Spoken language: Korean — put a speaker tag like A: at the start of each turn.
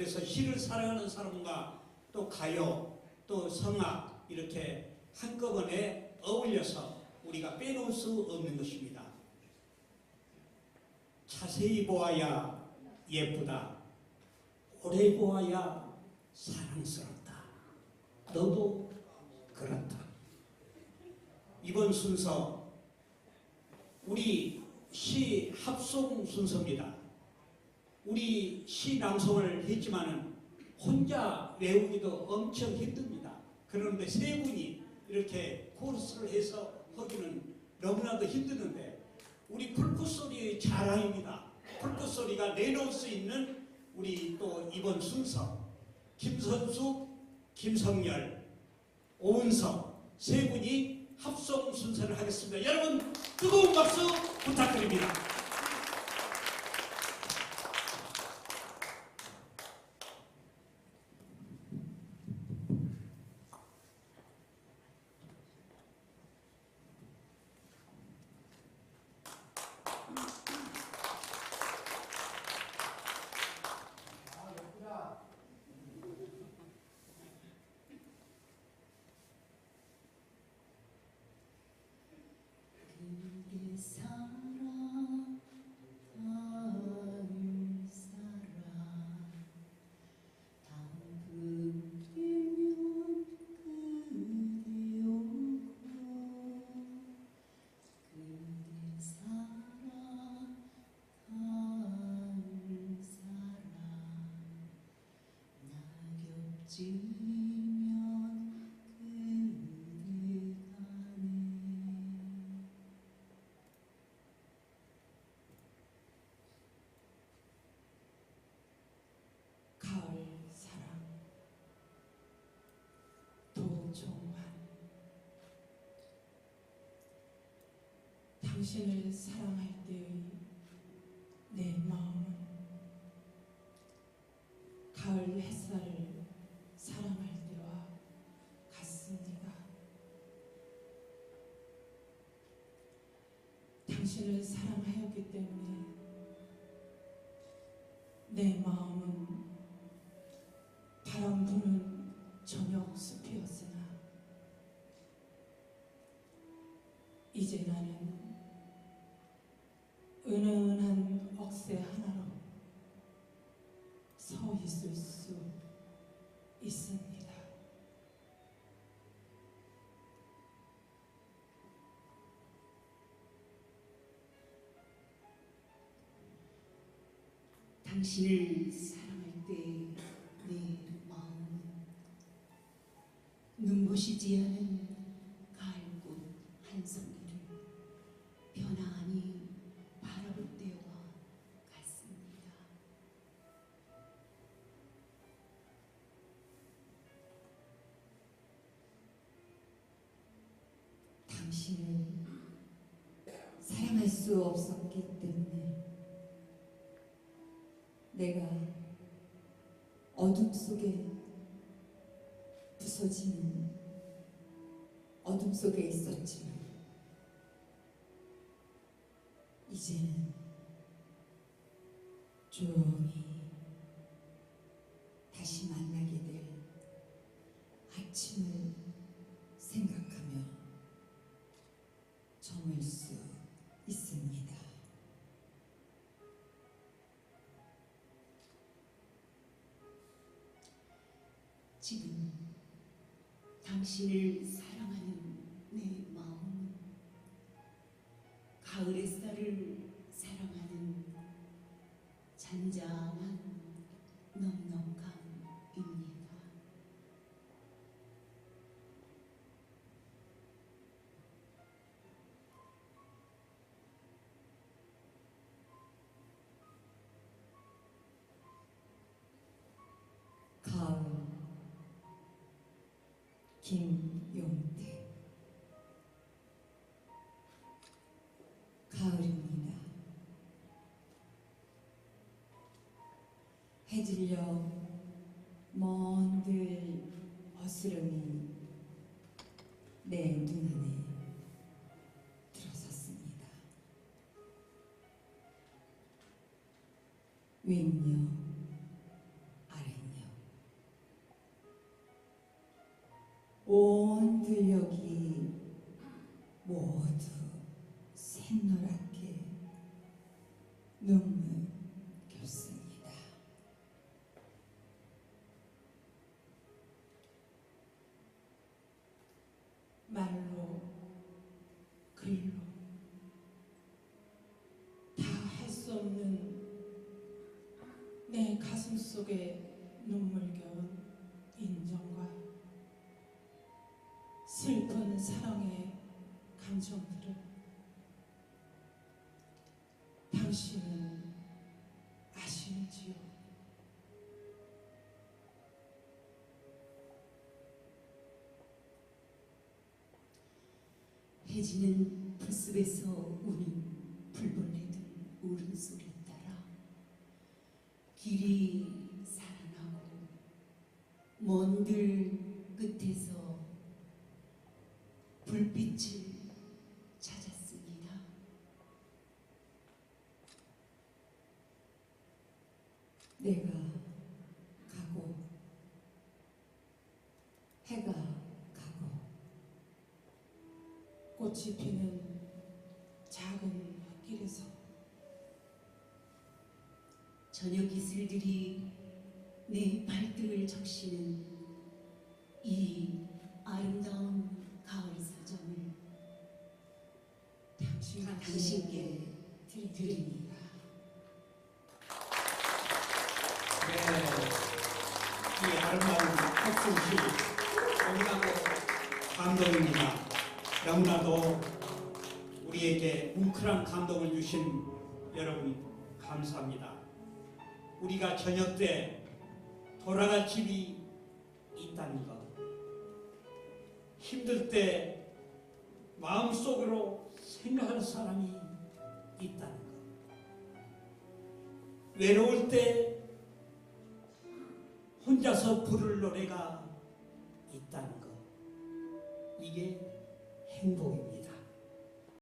A: 그래서 시를 사랑하는 사람과 또 가요, 또 성악 이렇게 한꺼번에 어울려서 우리가 빼놓을 수 없는 것입니다. 자세히 보아야 예쁘다. 오래 보아야 사랑스럽다. 너도 그렇다. 이번 순서 우리 시 합송 순서입니다. 우리 시 낭송을 했지만은 혼자 외우기도 엄청 힘듭니다. 그런데 세 분이 이렇게 코러스를 해서 하기는 너무나도 힘드는데 우리 불꽃 소리의 자랑입니다. 불꽃 소리가 내놓을 수 있는 우리 또 이번 순서 김선수, 김성열, 오은석 세 분이 합성 순서를 하겠습니다. 여러분 뜨거운 박수 부탁드립니다.
B: 가을 사랑 도종환. 당신을 사랑할 때의 내 마음 당신을 사랑하였기 때문에 내 마음은 바람 부는 저녁 숲이었으나 이제 나는 은은한 억새 하나로 서 있을 수 있습니다.
C: 당신을 사랑할 때 내 마음은 눈부시지 않은 가을꽃 한 송이를 편안히 바라볼 때와 같습니다. 당신을 사랑할 수 없었기 때문에 내가 어둠 속에 부서지는 어둠 속에 있었지만 이제는 조용히 지금 당신을 사랑하는 내 마음은 가을 햇살을 사랑하는 잔잔한 김용태 가을입니다. 해질녘 먼들 어스름이 내 눈안에 들어섰습니다. 윗녀
B: 속에 눈물겨운 인정과 슬픈 사랑의 감정들을 당신은 아시는지요?
D: 해지는 풀숲에서 우는 불벌레들 울음소리 먼들 끝에서 불빛을 찾았습니다.
C: 내가 가고 해가 가고
B: 꽃이 피는 작은 길에서
D: 저녁 이슬들이 내 발등을 적시는 이 아름다운 가을 사정을
B: 당신
D: 당신께 드립니다.
A: 네, 이 아름다운 학생시 너무나도 감동입니다. 너무나도 우리에게 뭉클한 감동을 주신 여러분 감사합니다. 우리가 저녁 때 돌아갈 집이 있다는 것, 힘들 때 마음속으로 생각할 사람이 있다는 것, 외로울 때 혼자서 부를 노래가 있다는 것. 이게 행복입니다.